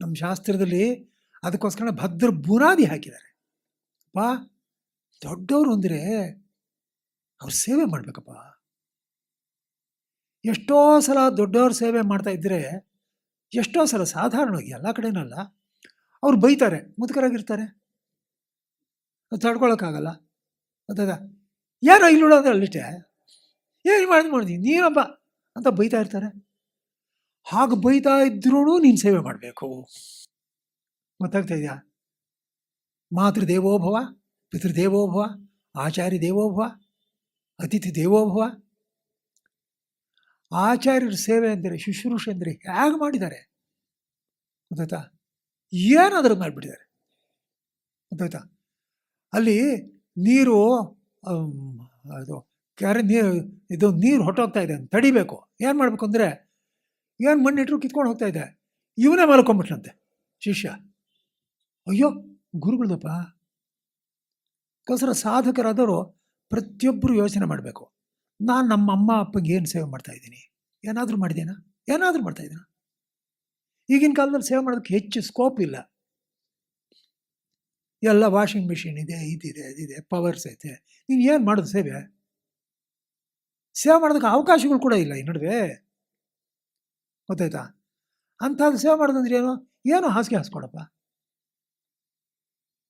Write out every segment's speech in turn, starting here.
ನಮ್ಮ ಶಾಸ್ತ್ರದಲ್ಲಿ ಅದಕ್ಕೋಸ್ಕರ ಭದ್ರ ಬುನಾದಿ ಹಾಕಿದ್ದಾರೆ. ಪಾ ದೊಡ್ಡವರು ಅಂದರೆ ಅವ್ರ ಸೇವೆ ಮಾಡಬೇಕಪ್ಪ. ಎಷ್ಟೋ ಸಲ ದೊಡ್ಡವ್ರ ಸೇವೆ ಮಾಡ್ತಾ ಇದ್ದರೆ, ಎಷ್ಟೋ ಸಲ ಸಾಧಾರಣವಾಗಿ ಎಲ್ಲ ಕಡೆನಲ್ಲ ಅವ್ರು ಬೈತಾರೆ, ಮುದುಕರಾಗಿರ್ತಾರೆ. ಅದು ತಡ್ಕೊಳಕ್ಕಾಗಲ್ಲ. ಗೊತ್ತದ ಯಾರೋ ಇಲ್ಲಿ ನೋಡೋದ್ರೆ ಅಲ್ಲಿಷ್ಟೇ ಏನು ಮಾಡಿದ್ ಮಾಡಿದೀನಿ ನೀನಪ್ಪ ಅಂತ ಬೈತಾ ಇರ್ತಾರೆ. ಹಾಗೆ ಬೈತಾ ಇದ್ರೂ ನೀನು ಸೇವೆ ಮಾಡಬೇಕು. ಗೊತ್ತಾಗ್ತಾ ಇದೆಯಾ? ಮಾತೃದೇವೋಭವ, ಪಿತೃದೇವೋಭವ ಆಚಾರ್ಯ ದೇವೋಭವ ಅತಿಥಿ ದೇವೋಭವ ಆಚಾರ್ಯರ ಸೇವೆ ಅಂದರೆ ಶುಶ್ರೂಷ ಅಂದರೆ ಹೇಗೆ ಮಾಡಿದ್ದಾರೆ? ಗೊತ್ತಾಯ್ತಾ? ಏನಾದರೂ ಮಾಡಿಬಿಟ್ಟಿದ್ದಾರೆ. ಗೊತ್ತಾಯ್ತಾ? ಅಲ್ಲಿ ನೀರು ಅದು ಕ್ಯಾರೆ ನೀರು ಇದು ನೀರು ಹೊಟ್ಟೋಗ್ತಾ ಇದೆ ತಡಿಬೇಕು. ಏನು ಮಾಡಬೇಕು ಅಂದರೆ ಏನು ಮಣ್ಣಿಟ್ರು ಕಿತ್ಕೊಂಡು ಹೋಗ್ತಾ ಇದೆ? ಇವನೇ ಮಲ್ಕೊಂಬಿಟ್ಲಂತೆ ಶಿಷ್ಯ. ಅಯ್ಯೋ, ಗುರುಗಳದಪ್ಪ. ಕೋಸ್ಕರ ಸಾಧಕರಾದವರು ಪ್ರತಿಯೊಬ್ಬರು ಯೋಚನೆ ಮಾಡಬೇಕು. ನಾನು ನಮ್ಮ ಅಮ್ಮ ಅಪ್ಪಗೆ ಏನು ಸೇವೆ ಮಾಡ್ತಾ ಇದ್ದೀನಿ? ಏನಾದರೂ ಮಾಡಿದ್ದೀನಾ ಏನಾದರೂ ಮಾಡ್ತಾ ಇದ್ದೀನಾ? ಈಗಿನ ಕಾಲದಲ್ಲಿ ಸೇವೆ ಮಾಡೋದಕ್ಕೆ ಹೆಚ್ಚು ಸ್ಕೋಪ್ ಇಲ್ಲ. ಎಲ್ಲ ವಾಷಿಂಗ್ ಮಿಷಿನ್ ಇದೆ, ಇದಿದೆ, ಅದಿದೆ ಪವರ್ಸ್ ಐತೆ. ನೀನು ಏನು ಮಾಡೋದು ಸೇವೆ? ಸೇವೆ ಮಾಡೋದಕ್ಕೆ ಅವಕಾಶಗಳು ಕೂಡ ಇಲ್ಲ ಈ ನಡುವೆ. ಗೊತ್ತಾಯ್ತಾ? ಅಂಥದ್ದು ಸೇವೆ ಮಾಡೋದಂದ್ರೆ ಏನು? ಏನೋ ಹಾಸಿಗೆ ಹಾಸ್ಕೊಡಪ್ಪ.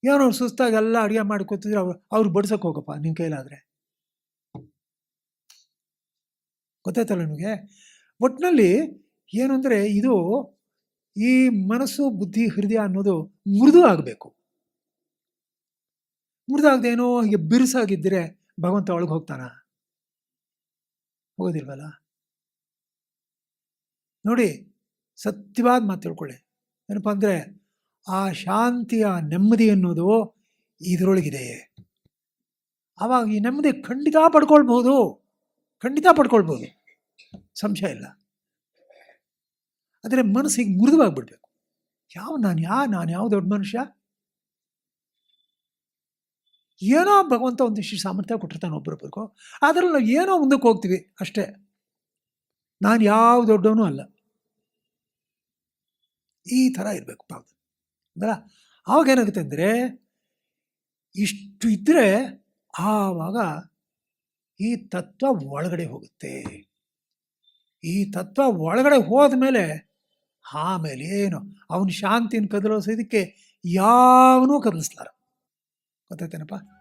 ಏನೋ ಅವ್ರು ಸುಸ್ತಾಗಿ ಎಲ್ಲ ಅಡುಗೆ ಮಾಡಿ ಕೂತಿದ್ರೆ ಅವ್ರು ಅವ್ರು ಬಡ್ಸಕ್ಕೆ ಹೋಗಪ್ಪ ನಿಮ್ಮ ಕೈಲಾದರೆ. ಗೊತ್ತಾಯ್ತಲ್ಲ ನಿಮಗೆ? ಒಟ್ಟಿನಲ್ಲಿ ಏನು ಅಂದರೆ ಇದು ಈ ಮನಸ್ಸು, ಬುದ್ಧಿ, ಹೃದಯ ಅನ್ನೋದು ಮೃದು ಆಗಬೇಕು. ಮೃದಾಗದೇನೋ ಹೀಗೆ ಬಿರುಸಾಗಿದ್ದರೆ ಭಗವಂತ ಒಳಗೆ ಹೋಗ್ತಾನ? ಹೋಗೋದಿಲ್ವಲ್ಲ? ನೋಡಿ, ಸತ್ಯವಾದ ಮಾತು ತಿಳ್ಕೊಳ್ಳಿ. ಏನಪ್ಪ ಅಂದರೆ, ಆ ಶಾಂತಿಯ ನೆಮ್ಮದಿ ಅನ್ನೋದು ಇದರೊಳಗಿದೆ. ಆವಾಗ ಈ ನೆಮ್ಮದಿ ಖಂಡಿತ ಪಡ್ಕೊಳ್ಬಹುದು. ಖಂಡಿತ ಪಡ್ಕೊಳ್ಬೋದು ಸಂಶಯ ಇಲ್ಲ. ಆದರೆ ಮನಸ್ಸಿಗೆ ಮೃದುವಾಗಿಬಿಡ್ಬೇಕು. ಯಾವ ನಾನು ಯಾ, ನಾನು ಯಾವ ದೊಡ್ಡ ಮನುಷ್ಯ? ಏನೋ ಭಗವಂತ ಒಂದಿಷ್ಟು ಸಾಮರ್ಥ್ಯ ಕೊಟ್ಟಿರ್ತಾನೆ ಒಬ್ಬರೊಬ್ಬರಿಗೂ ಅದರಲ್ಲಿ ನಾವು ಏನೋ ಮುಂದಕ್ಕೆ ಹೋಗ್ತೀವಿ ಅಷ್ಟೇ. ನಾನು ಯಾವ ದೊಡ್ಡವನು ಅಲ್ಲ. ಈ ಥರ ಇರಬೇಕು ಪಾಪ ಅಂದ್ರೆ ಆವಾಗ ಏನಾಗುತ್ತೆ ಅಂದರೆ, ಇಷ್ಟು ಇದ್ದರೆ ಆವಾಗ ಈ ತತ್ವ ಒಳಗಡೆ ಹೋಗುತ್ತೆ. ಈ ತತ್ವ ಒಳಗಡೆ ಹೋದ ಮೇಲೆ ಆಮೇಲೆ ಏನು? ಅವನ ಶಾಂತಿನ ಕದಲಿಸೋದಕ್ಕೆ ಯಾವನೂ ಕದಲಿಸ್ಲಾರ. ಗೊತ್ತಾಯ್ತೇನಪ್ಪ?